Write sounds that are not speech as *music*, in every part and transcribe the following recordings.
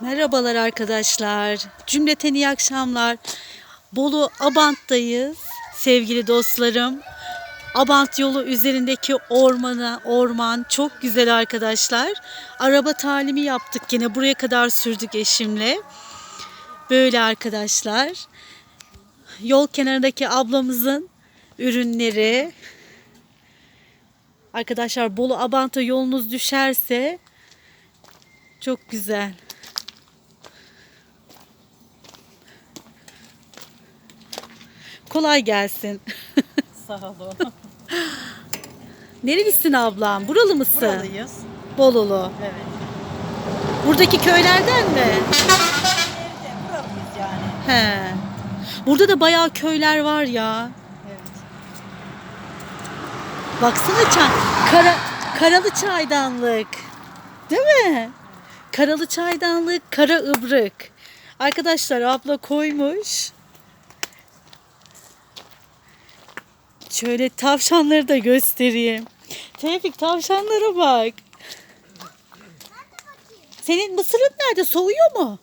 Merhabalar arkadaşlar. Cümleten iyi akşamlar. Bolu Abant'tayız sevgili dostlarım. Abant yolu üzerindeki ormana, orman çok güzel arkadaşlar. Araba talimi yaptık yine buraya kadar sürdük eşimle. Böyle arkadaşlar. Yol kenarındaki ablamızın ürünleri. Arkadaşlar Bolu Abant'a yolunuz düşerse çok güzel. Kolay gelsin. *laughs* Sağ olun. Nerelisin ablam? Buralı mısın? Buralıyız. Bolulu. Evet. Buradaki köylerden mi? Nerede? Buralıyız yani. He. Burada da bayağı köyler var ya. Evet. Baksana çay. Kara, karalı çaydanlık. Değil mi? Karalı çaydanlık, kara ıbrık. Arkadaşlar abla koymuş. Şöyle tavşanları da göstereyim. Tevfik tavşanlara bak. Senin mısırın nerede? Soğuyor mu?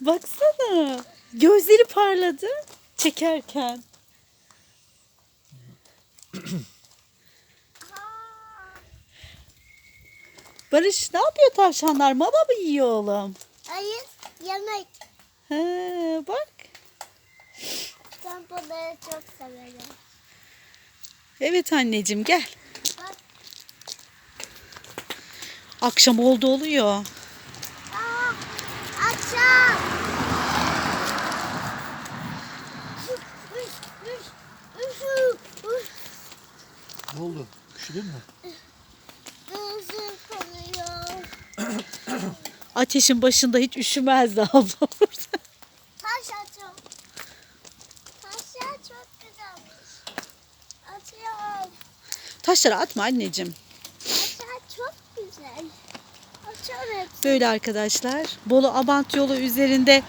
Baksana. Gözleri parladı çekerken. Barış ne yapıyor tavşanlar? Mama mı yiyor oğlum? Hayır, yemek. He, bak. Ben bunları çok severim. Evet anneciğim gel. Bak. Akşam oldu oluyor. Aa, akşam. Üş. Ne oldu? Üşüdün mü? Gözüm kanıyor. Ateşin başında hiç üşümezdi abla burada. *laughs* Taş açım. Taşlar çok güzelmiş. Açıyorum. Taşları atma anneciğim. Taşlar çok güzel. Hepsini. Böyle arkadaşlar. Bolu Abant yolu üzerinde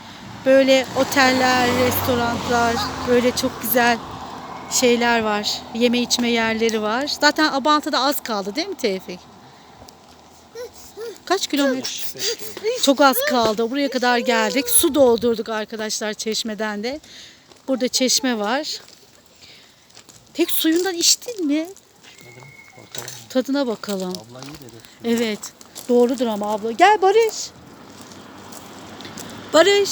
böyle oteller, restoranlar, böyle çok güzel şeyler var. Yeme içme yerleri var. Zaten Abant'a da az kaldı değil mi Tevfik? Kaç kilometre? Çok az kaldı. Buraya kadar geldik. Su doldurduk arkadaşlar çeşmeden de. Burada çeşme var. Tek suyundan içtin mi? Bakalım. Tadına bakalım. Abla iyi dedi. Evet. Doğrudur ama abla. Gel Barış. Barış.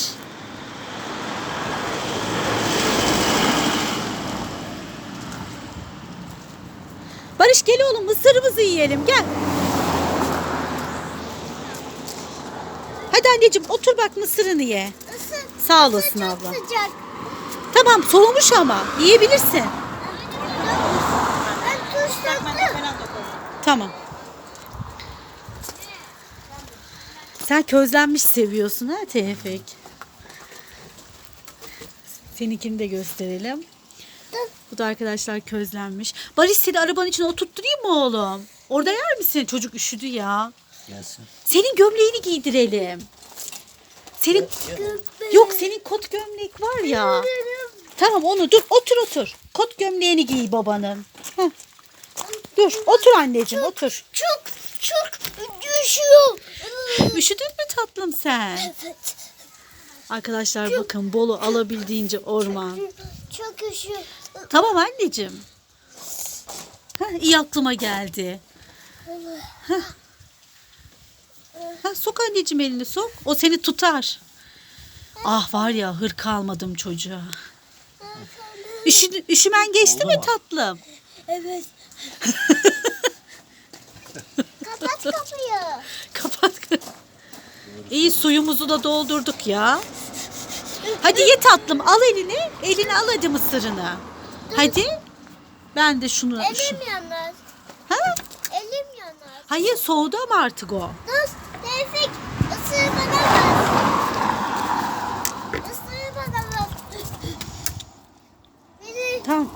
Barış gel oğlum mısırımızı yiyelim gel. Hadi anneciğim otur bak mısırını ye. Isın. Sağ olasın abla. sıcak. Tamam soğumuş ama yiyebilirsin. Ben tuzladım. Falan da koy. Tamam. Sen közlenmiş seviyorsun ha Tevfik? Seninkini de gösterelim. Bu da arkadaşlar közlenmiş. Barış seni arabanın içine oturtturayım mı oğlum? Orada yer misin? Çocuk üşüdü ya. Gelsin. Senin gömleğini giydirelim. Senin yok senin kot gömlek var ya. Tamam onu dur otur otur. Kot gömleğini giy babanın. Heh. Dur otur anneciğim otur. Çok çok düşüyor. *laughs* Üşüdün mü tatlım sen? Evet. Arkadaşlar bakın Bolu alabildiğince orman. Çok üşüyor. Tamam anneciğim. Heh, iyi aklıma geldi. Heh. Heh, sok anneciğim elini sok. O seni tutar. Ah var ya hırka almadım çocuğa. Üşü, üşümen geçti mi tatlım? Evet. *laughs* Kapat kapıyı. Kapat. İyi suyumuzu da doldurduk ya. Hadi ye tatlım al elini. Elini al hadi mısırını. Hadi. Ben de şunu... şu- Elim yanar. Ha? Elim yanar. Hayır soğudu ama artık o. Dur. Tevfik. Isır bana ver. Isır bana ver. Biri Tamam.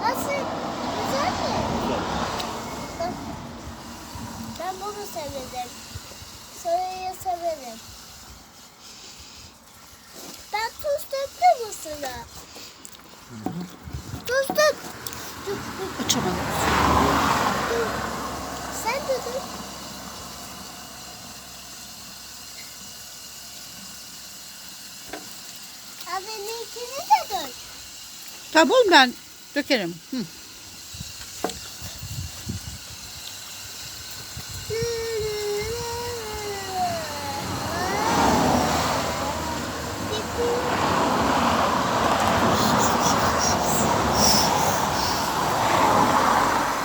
nasıl? Güzel mi? Bak, Ben bunu severim. Soyayı severim. Ben tuz döktüm ısıra. Tuz dök. Açamadım. Tuz. Tamam oğlum ben dökerim. Hı.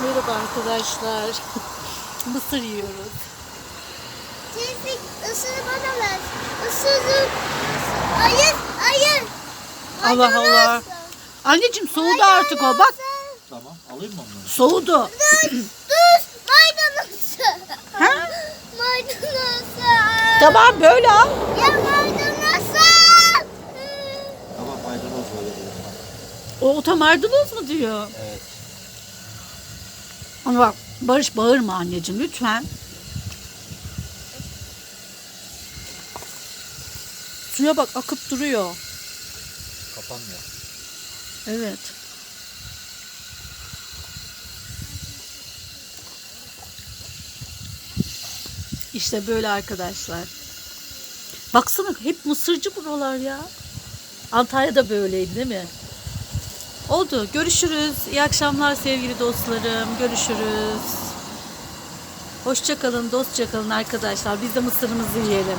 Merhaba arkadaşlar. *laughs* Mısır yiyoruz. Tevfik ısırı bana ver. Isırı. Hayır, hayır. Allah Allah. Maydanoz. Anneciğim soğudu artık o bak. Tamam. Alayım mı onları? Soğudu. Dur, dur. Maydanoz. Ha? Maydanoz. Tamam böyle al. Ya maydanoz. Tamam maydanoz veriyorum O otomardınız mı diyor. Evet. Ama bak Barış bağırma anneciğim lütfen. Suya bak akıp duruyor. Kapanmıyor. Evet. İşte böyle arkadaşlar. Baksana hep mısırcı buralar ya. Antalya'da böyleydi değil mi? Oldu. Görüşürüz. İyi akşamlar sevgili dostlarım. Görüşürüz. Hoşça kalın, dostça kalın arkadaşlar. Biz de mısırımızı yiyelim.